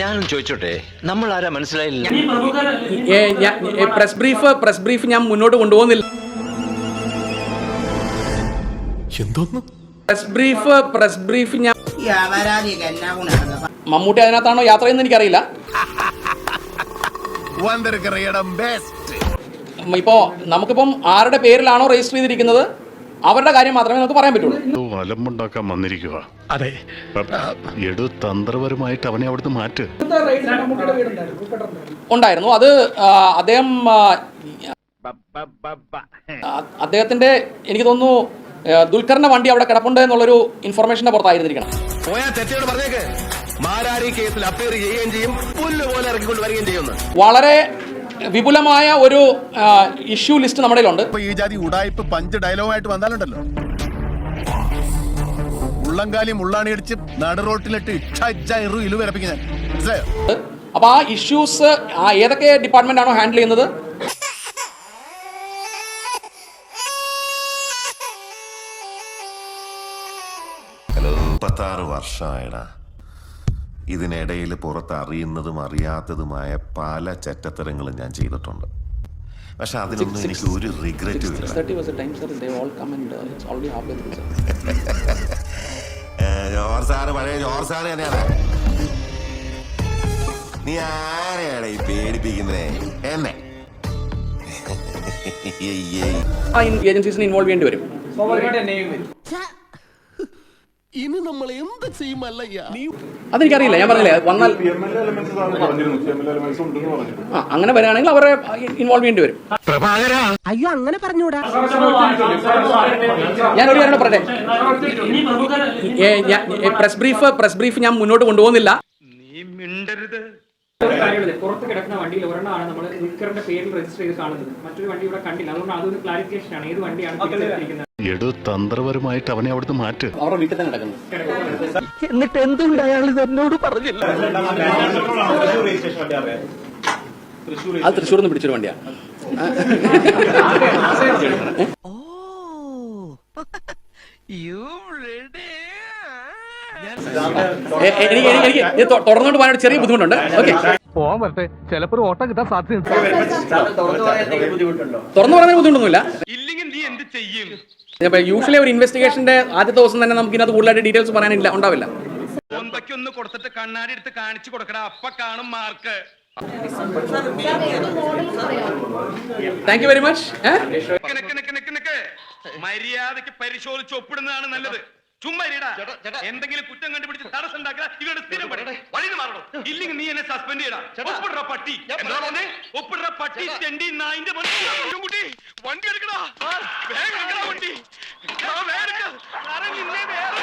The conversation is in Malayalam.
ഞാനും ചോദിച്ചോട്ടെ നമ്മൾ ആരാ മനസ്സിലായില്ല പ്രസ് ബ്രീഫ് പ്രസ് ബ്രീഫ് ഞാൻ മുന്നോട്ട് കൊണ്ടുപോകുന്നില്ല. എന്തോന്ന്? പ്രസ് ബ്രീഫ് പ്രസ് ബ്രീഫ് ഞാൻ മമ്മൂട്ടി അതിനകത്താണോ യാത്ര ചെയ്യുന്നത് എനിക്കറിയില്ല. ഇപ്പോ നമുക്കിപ്പം ആരുടെ പേരിലാണോ രജിസ്റ്റർ ചെയ്തിരിക്കുന്നത്? അവരുടെ കാര്യം മാത്രമേ നമുക്ക് പറയാൻ പറ്റുള്ളൂ. അലമ്പുണ്ടാക്കാൻ വന്നിരിക്കുക. അതെ. എടു തന്ത്രപരമായിട്ട് അവനെ അവിടുന്ന് മാറ്റ്. ഉണ്ടായിരുന്നു. അത് അദ്ദേഹം അദ്ദേഹത്തിന്റെ എനിക്ക് തോന്നുന്നു ദുൽഖറിന്റെ വണ്ടി അവിടെ കിടപ്പുണ്ട് എന്നുള്ളൊരു ഇൻഫർമേഷന്റെ പുറത്തായിരുന്നിരിക്കണം പോയാ തെറ്റയോട് പറഞ്ഞേക്ക്. മാരാരി കേസിൽ അപ്പയർ ചെയ്യുകയും ചെയ്യും. പുല്ല് പോലെ ഇറക്കിക്കൊണ്ട് വരികയും ചെയ്യുന്നു. വളരെ വിപുലമായ ഒരു ഇഷ്യൂ ലിസ്റ്റ് നമ്മുടെ ഉണ്ട് ഈ ജാതി ഉടായ്പ് പഞ്ച് ഡയലോഗായിട്ട് വന്നാലുണ്ടല്ലോ. ഉള്ളംകാലി മുള്ളാണി അടിച്ച് നട റോട്ടിലിട്ട് ഇറു അപ്പൊ ആ ഇഷ്യൂസ് ആ ഏതൊക്കെ ഡിപ്പാർട്ട്മെന്റ് ആണോ ഹാൻഡിൽ ചെയ്യുന്നത്? ഹലോ മുപ്പത്താറ് വർഷമായടാ ഇതിനിടയിൽ പുറത്ത് അറിയുന്നതും അറിയാത്തതുമായ പല ചെറ്റത്തരങ്ങളും ഞാൻ ചെയ്തിട്ടുണ്ട്. പക്ഷെ അതിനൊന്നും എനിക്ക് ഒരു റിഗ്രറ്റും ഇല്ല. 6:30 was the time, sir. They all come and uh, George sir പഴയ ജോർ സാറ് തന്നെയാണ്. നീ ആരെയാണ് ഈ പേടിപ്പിക്കുന്നേ? എന്നെ. ഏജൻസീസിന് ഇൻവോൾവ് ചെയ്യേണ്ടി വരും. ഇൻവോൾവ് ചെയ്യേണ്ടി വരും. ഇനി നമ്മൾ എന്ത് ചെയ്യുമല്ലയ്യ നീ അതെനിക്കറിയില്ല ഞാൻ പറഞ്ഞില്ലേ വന്നാൽ ആ അങ്ങനെ വരാണെങ്കിൽ അവരെ ഇൻവോൾവ് ചെയ്യേണ്ടി വരും. അയ്യോ അങ്ങനെ പറഞ്ഞൂടാ. ഞാൻ ഒരു കാര്യം പറഞ്ഞേ പറയട്ടെ? പ്രസ് ബ്രീഫ് പ്രസ് ബ്രീഫ് ഞാൻ മുന്നോട്ട് കൊണ്ടുപോകുന്നില്ല. ഒരു കാര്യമില്ല പുറത്ത് കിടക്കുന്ന വണ്ടിയിൽ ഒരെണ്ണമാണ് നമ്മൾ നിക്കറിന്റെ പേരിൽ രജിസ്റ്റർ ചെയ്ത് കാണുന്നത്. മറ്റൊരു വണ്ടി ഇവിടെ കണ്ടില്ല. അതുകൊണ്ട് അതൊരു ക്ലാരിഫിക്കേഷൻ ആണ്. ഏത് വണ്ടിയാണ് തിരിച്ചെടുത്തിരിക്കുന്നത്? എടു തന്ത്രപരമായിട്ട് അവനെ അവിടുന്ന് മാറ്റ് അവരുടെ വീട്ടിൽ തന്നെ നടക്കുന്നു എന്നിട്ട് എന്തുകൊണ്ട് അയാൾ ഇത് എന്നോട് പറഞ്ഞില്ല അത് തൃശ്ശൂർ നിന്ന് പിടിച്ചൊരു വണ്ടിയാണ് എ- എ- എനിക്ക് എനിക്ക് എനിക്ക് ഇത് തൊ- തുടർന്നുകൊണ്ട് പോകാൻ ചെറിയ ബുദ്ധിമുട്ടുണ്ട് ഓക്കെ പോവാൻ വരട്ടെ ചിലപ്പോ ഒരു ഓട്ടം കിട്ടാൻ സാധ്യത തുറന്നു പറയാൻ ബുദ്ധിമുട്ടൊന്നുമില്ല യൂഷ്വലി ഒരു ഇൻവെസ്റ്റിഗേഷന്റെ ആദ്യ ദിവസം തന്നെ നമുക്ക് ഇതിനകത്ത് കൂടുതലായിട്ട് ഡീറ്റെയിൽസ് പറയാനില്ല ഉണ്ടാവില്ല. ഒന്ന് കൊടുത്തിട്ട് കണ്ണാടി എടുത്ത് കാണിച്ചു കൊടുക്കടാ അപ്പ കാണും mark thank you very much മര്യാദയ്ക്ക് പരിശോധിച്ച് ഒപ്പിടുന്നതാണ് നല്ലത്. ചുമ്മാ എന്തെങ്കിലും കുറ്റം കണ്ടുപിടിച്ച് തടസ്സം ഉണ്ടാക്കുക ഇവരുടെ സ്ഥിരം വഴിന്ന് മാറണം? ഇല്ലെങ്കിൽ നീ എന്നെ സസ്പെൻഡ് ചെയ്യടാ. ഒപ്പിടുற പട്ടി. പറഞ്ഞേ? പട്ടി തെണ്ടി നായിന്റെ. കുട്ടി വണ്ടി എടുക്കടാ. വേഗം വണ്ടി വേറെ നിന്നെ വേറെ